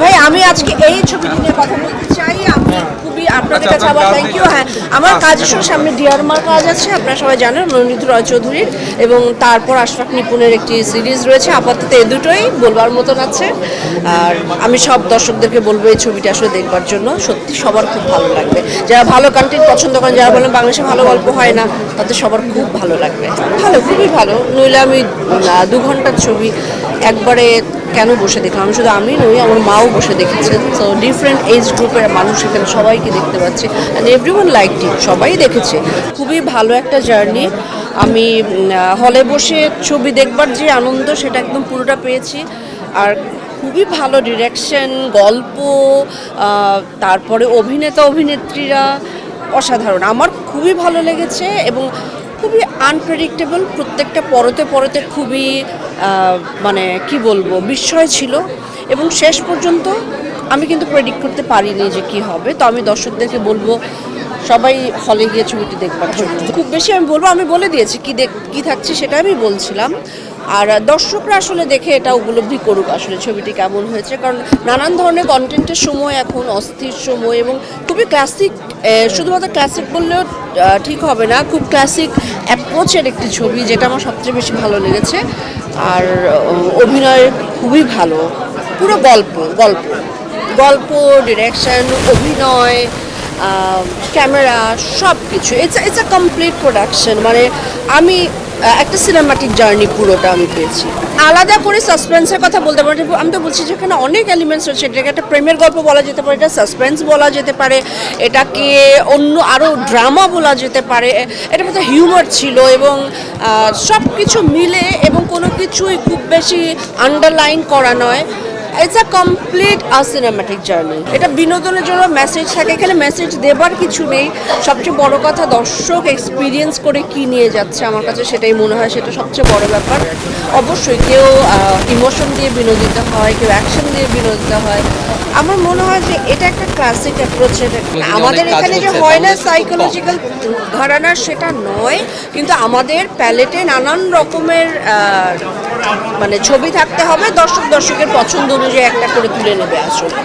ভাই আমি আজকে এই ছবিটি নিয়ে কথা বলতে চাই। আমি খুবই আপনাদের আচ্ছা, কাছে আবার থ্যাংক ইউ হ্যাঁ আমার সঙ্গে সামনে ডিয়ারমার কাজ আছে আপনারা সবাই জানেন নন্দিত রয় চৌধুরীর এবং তারপর আশরাফ নিপুণের একটি সিরিজ রয়েছে। আপাতত এই দুটোই বলবার মতন আছে। আর আমি সব দর্শকদেরকে বলব এই ছবিটা আসলে দেখবার জন্য। সত্যি সবার খুব ভালো লাগবে। যারা ভালো কন্টেন্ট পছন্দ করেন যারা বলেন বাংলাদেশে ভালো গল্প হয় না তাতে সবার খুব ভালো লাগবে। ভালো খুবই ভালো। নইলে আমি দু ঘণ্টার ছবি একবারে কেন বসে দেখলাম? আমি শুধু আমি নই, আমার মাও বসে দেখেছে। তো ডিফারেন্ট এজ গ্রুপের মানুষ এখানে সবাইকে দেখতে পাচ্ছি। And every one like it সবাই দেখেছে। খুবই ভালো একটা জার্নি আমি হলে বসে ছবি দেখবার যে আনন্দ, সেটা একদম পুরোটা পেয়েছি। আর খুবই ভালো ডিরেকশন গল্প তারপরে অভিনেতা অভিনেত্রীরা অসাধারণ। আমার খুবই ভালো লেগেছে এবং খুবই আনপ্রেডিক্টেবল প্রত্যেকটা পরতে পরতে খুবই মানে কি বলব, বিস্ময় ছিল। এবং শেষ পর্যন্ত আমি কিন্তু প্রেডিক্ট করতে পারিনি যে কি হবে। তো আমি দর্শকদেরকে বলব সবাই হলে গিয়ে ছবিটি দেখবার খুব বেশি আমি বলব, আমি বলে দিয়েছি কি দেখ, কি থাকছে সেটা আমি বলছিলাম। আর দর্শকরা আসলে দেখে এটা উপলব্ধি করুক আসলে ছবিটি কেমন হয়েছে, কারণ নানান ধরনের কন্টেন্টের সময় এখন, অস্থির সময় এবং খুবই ক্লাসিক শুধুমাত্র ক্লাসিক বললেও ঠিক হবে না, খুব ক্লাসিক অ্যাপ্রোচের একটি ছবি যেটা আমার সবচেয়ে বেশি ভালো লেগেছে। আর অভিনয় খুবই ভালো, পুরো গল্প গল্প। গল্প ডিরেকশন অভিনয় ক্যামেরা সব কিছু it's it's a complete production মানে আমি একটা সিনেমাটিক জার্নি পুরোটা আমি পেয়েছি। আলাদা করে সাসপেন্সের কথা বলতে পারি আমি তো বলছি যেখানে অনেক এলিমেন্টস রয়েছে। এটাকে একটা প্রেমের গল্প বলা যেতে পারে, এটা সাসপেন্স বলা যেতে পারে, এটাকে অন্য আরও ড্রামা বলা যেতে পারে। এটার মধ্যে হিউমার ছিল এবং সব কিছু মিলে এবং কোনো কিছুই খুব বেশি আন্ডারলাইন করা নয়। It's a complete a cinematic journey এটা বিনোদনের জন্য মেসেজ থাকে। এখানে মেসেজ দেবার কিছু নেই। সবচেয়ে বড় কথা দর্শক এক্সপিরিয়েন্স করে কি নিয়ে যাচ্ছে আমার কাছে সেটাই মনে হয়। সেটা সবচেয়ে বড় ব্যাপার। অবশ্যই কেউ ইমোশন দিয়ে বিনোদিত হয় কেউ অ্যাকশন দিয়ে বিনোদিত হয়। আমার মনে হয় যে এটা একটা ক্লাসিক অ্যাপ্রোচের আমাদের এখানে যে হয় না। সাইকোলজিক্যাল ঘরানার সেটা নয়। কিন্তু আমাদের প্যালেটে নানান রকমের মানে ছবি থাকতে হবে দর্শক দর্শকের পছন্দ অনুযায়ী একটা করে তুলে নেবে আসলে